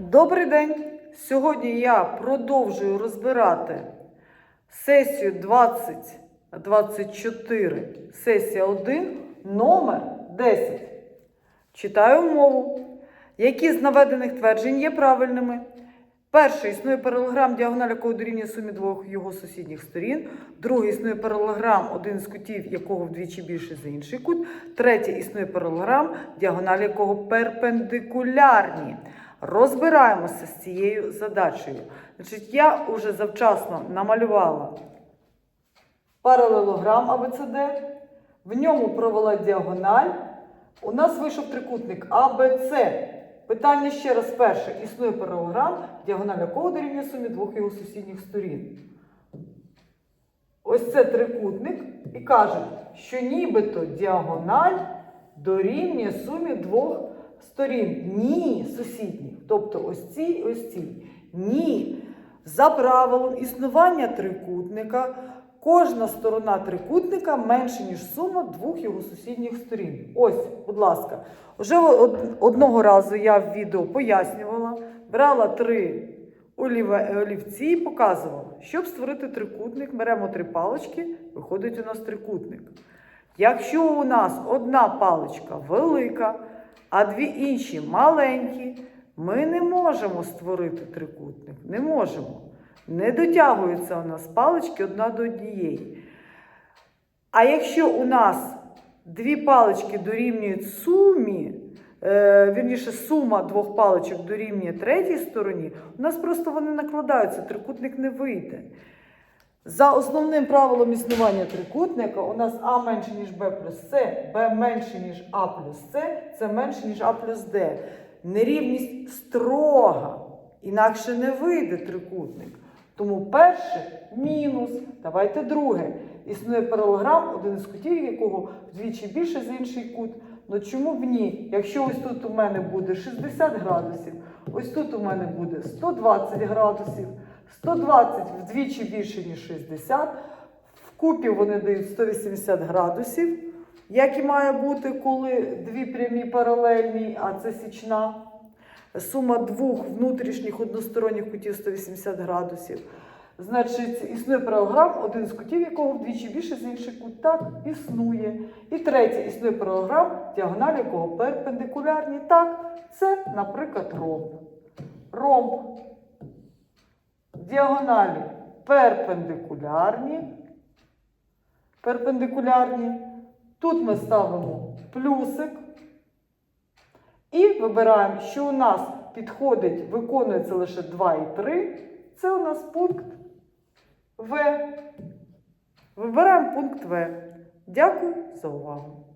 Добрий день! Сьогодні я продовжую розбирати сесію 2024, сесія 1, номер 10. Читаю умову. Які з наведених тверджень є правильними? Перше існує паралелограм, діагональ якого дорівнює сумі двох його сусідніх сторін. Другий існує паралелограм, один з кутів якого вдвічі більше за інший кут. Третє існує паралелограм, діагональ якого перпендикулярні. Розбираємося з цією задачею. Значить, я вже завчасно намалювала паралелограм АБЦД, в ньому провела діагональ. У нас вийшов трикутник АБЦ. Питання ще раз перше. Існує паралелограм, діагональ якого дорівнює сумі двох його сусідніх сторін. Ось це трикутник і кажуть, що нібито діагональ дорівнює сумі двох сторін. Ні, сусідніх. Тобто ось ці ось ці. Ні. За правилом існування трикутника кожна сторона трикутника менше, ніж сума двох його сусідніх сторін. Ось, будь ласка. Вже одного разу я в відео пояснювала, брала три олівці і показувала, щоб створити трикутник, беремо три палички, виходить у нас трикутник. Якщо у нас одна паличка велика, а дві інші маленькі, ми не можемо створити трикутник. Не можемо. Не дотягуються у нас палички одна до однієї. А якщо у нас дві палички дорівнюють сумі, е, вірніше, сума двох паличок дорівнює третій стороні, у нас просто вони накладаються, трикутник не вийде. За основним правилом існування трикутника у нас А менше, ніж Б плюс С, Б менше, ніж А плюс С, С менше, ніж А плюс Д. Нерівність строга, інакше не вийде трикутник. Тому перше мінус. Давайте друге. Існує паралелограм, один із кутів, якого вдвічі більше за інший кут. Ну чому б ні? Якщо ось тут у мене буде 60 градусів, ось тут у мене буде 120 градусів, 120 вдвічі більше, ніж 60. Вкупі вони дають 180 градусів, як і має бути, коли дві прямі паралельні, а це січна. Сума двох внутрішніх односторонніх кутів 180 градусів. Значить, існує паралелограм, один з кутів якого вдвічі більше за інший кут. Так, існує. І третє, існує паралелограм, діагональ якого перпендикулярні. Так, це, наприклад, ромб. Ромб. Діагоналі перпендикулярні. Перпендикулярні. Тут ми ставимо плюсик. І вибираємо, що у нас підходить, виконується лише 2 і 3. Це у нас пункт В. Вибираємо пункт В. Дякую за увагу.